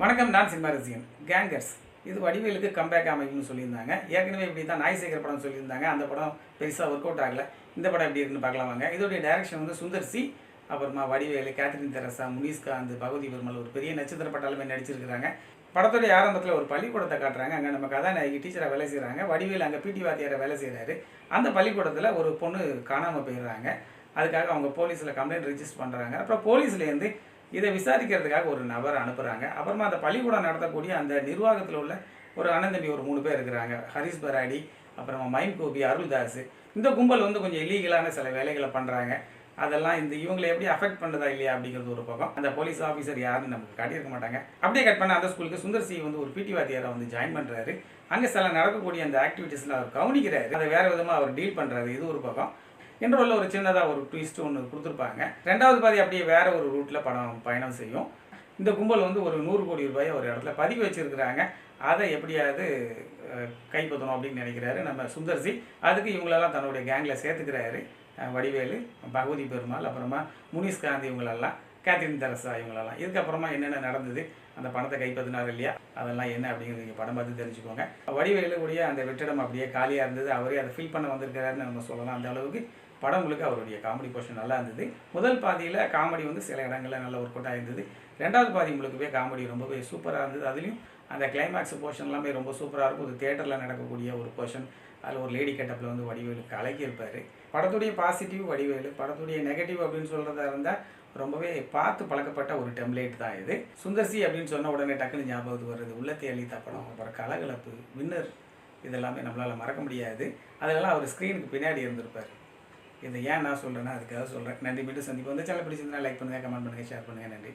வணக்கம் நான் சினிமா ரசிகன். கேங்கர்ஸ் இது வடிவேலுக்கு கம்பேக் அமைப்புன்னு சொல்லியிருந்தாங்க. ஏற்கனவே இப்படி தான் நாய் சேகர் படம் சொல்லியிருந்தாங்க. அந்த படம் பெருசாக ஒர்க் அவுட் ஆகலை. இந்த படம் எப்படி இருக்குன்னு பார்க்கலாம் வாங்க. இதோடைய டைரக்ஷன் வந்து சுந்தர் சி அப்புறமா வடிவேலு கேத்ரின் தெரசா முனிஷ்காந்த் பகவதி பெருமாள் ஒரு பெரிய நட்சத்திர பட்டாலுமே நடிச்சிருக்கிறாங்க. படத்துடைய ஆரம்பத்தில் ஒரு பள்ளிக்கூடத்தை காட்டுறாங்க. அங்கே நம்ம கதாநாயகி டீச்சராக வேலை செய்கிறாங்க வடிவேல் அங்கே பிடி வாத்தியாரை வேலை செய்கிறாரு அந்த பள்ளிக்கூடத்தில் ஒரு பொண்ணு காணாமல் போயிடுறாங்க. அதுக்காக அவங்க போலீஸில் கம்ப்ளைண்ட் ரிஜிஸ்டர் பண்ணுறாங்க அப்புறம் போலீஸ்லேருந்து இதை விசாரிக்கிறதுக்காக ஒரு நபர் அனுப்புகிறாங்க அப்புறமா அந்த பள்ளிக்கூடம் நடத்தக்கூடிய அந்த நிர்வாகத்தில் உள்ள ஒரு அண்ணன் தம்பி ஒரு மூணு பேர் இருக்கிறாங்க. ஹரிஸ் பராடி அப்புறமா மைம் கோபி அருள்தாஸ் இந்த கும்பல் வந்து கொஞ்சம் இல்லீகலான சில வேலைகளை பண்ணுறாங்க அதெல்லாம் இந்த இவங்களை எப்படி அஃபெக்ட் பண்ணுறதா இல்லையா அப்படிங்கிறது ஒரு பக்கம். அந்த போலீஸ் ஆஃபீஸர் யாருன்னு நமக்கு காட்டியிருக்க மாட்டாங்க. அப்படியே கட் பண்ண அந்த ஸ்கூலுக்கு சுந்தர் சி வந்து ஒரு பிடி வாத்தியாரை வந்து ஜாயின் பண்ணுறாரு அங்கே சில நடக்கக்கூடிய அந்த ஆக்டிவிட்டீஸில் அவர் கவனிக்கிறாரு. அதை வேறு விதமாக அவர் டீல் பண்ணுறாரு இது ஒரு பக்கம். இன்டர்வலில் ஒரு சின்னதாக ஒரு ட்விஸ்ட் ஒன்று கொடுத்துருப்பாங்க. ரெண்டாவது பாதி அப்படியே வேற ஒரு ரூட்டில் படம் பயணம் செய்யும். இந்த கும்பல் வந்து ஒரு நூறு கோடி ரூபாயை ஒரு இடத்துல பதிவு வச்சுருக்கிறாங்க. அதை எப்படியாவது கைப்பற்றணும் அப்படின்னு நினைக்கிறாரு நம்ம சுந்தர்சி அதுக்கு இவங்களெல்லாம் தன்னுடைய கேங்கில் சேர்த்துக்கிறாரு. வடிவேலு பகவதி பெருமாள் அப்புறமா முனிஷ்காந்தி இவங்களெல்லாம். கேத்ரின் தெரசா இவங்களெல்லாம். இதுக்கப்புறமா என்னென்ன நடந்தது? அந்த பணத்தை கைப்பற்றினார் இல்லையா? அதெல்லாம் என்ன அப்படிங்கிறது நீங்கள் படம் பார்த்து தெரிஞ்சுக்கோங்க. வடிவேலுடைய அந்த வெற்றிடம் அப்படியே காலியாக இருந்தது. அவரே அதை ஃபில் பண்ண வந்திருக்கிறாருன்னு நம்ம சொல்லலாம். அந்த அளவுக்கு படம் முழுக்க அவருடைய காமெடி போர்ஷன் நல்லா இருந்தது. முதல் பாதியில் காமெடி வந்து சில இடங்களில் நல்ல ஒர்க் அவுட்டாக இருந்தது ரெண்டாவது பாதி முழுக்கவே காமெடி ரொம்பவே சூப்பராக இருந்தது. அதுலேயும் அந்த கிளைமேக்ஸ் போர்ஷன் எல்லாமே ரொம்ப சூப்பராக இருக்கும். ஒரு தேட்டரில் நடக்கக்கூடிய ஒரு போர்ஷன் அதில் ஒரு லேடி கட்டப்பில் வந்து வடிவேலு கலக்கியிருப்பார். படத்துடைய பாசிட்டிவ் வடிவேலு. படத்துடைய நெகட்டிவ் அப்படின்னு சொல்கிறதா இருந்தால் ரொம்பவே பார்த்து பழக்கப்பட்ட ஒரு டெம்ப்ளேட் தான் இது. சுந்தர்சி அப்படின்னு சொன்ன உடனே டக்குனு ஞாபகத்துக்கு வருது உள்ளத்தை அளித்த படம் அப்புறம் கலகலப்பு வின்னர் இதெல்லாமே நம்மளால் மறக்க முடியாது. அதெல்லாம் அவர் ஸ்க்ரீனுக்கு பின்னாடி இருந்திருப்பார். இதை ஏன் நான் சொல்கிறேன்னா அதுக்காக சொல்கிறேன் நன்றி மீண்டும் சந்திப்போம். வந்து சேனல் பிடிச்சிருந்தா லைக் பண்ணுங்கள் கமெண்ட் பண்ணுங்கள் ஷேர் பண்ணுங்கள் நன்றி.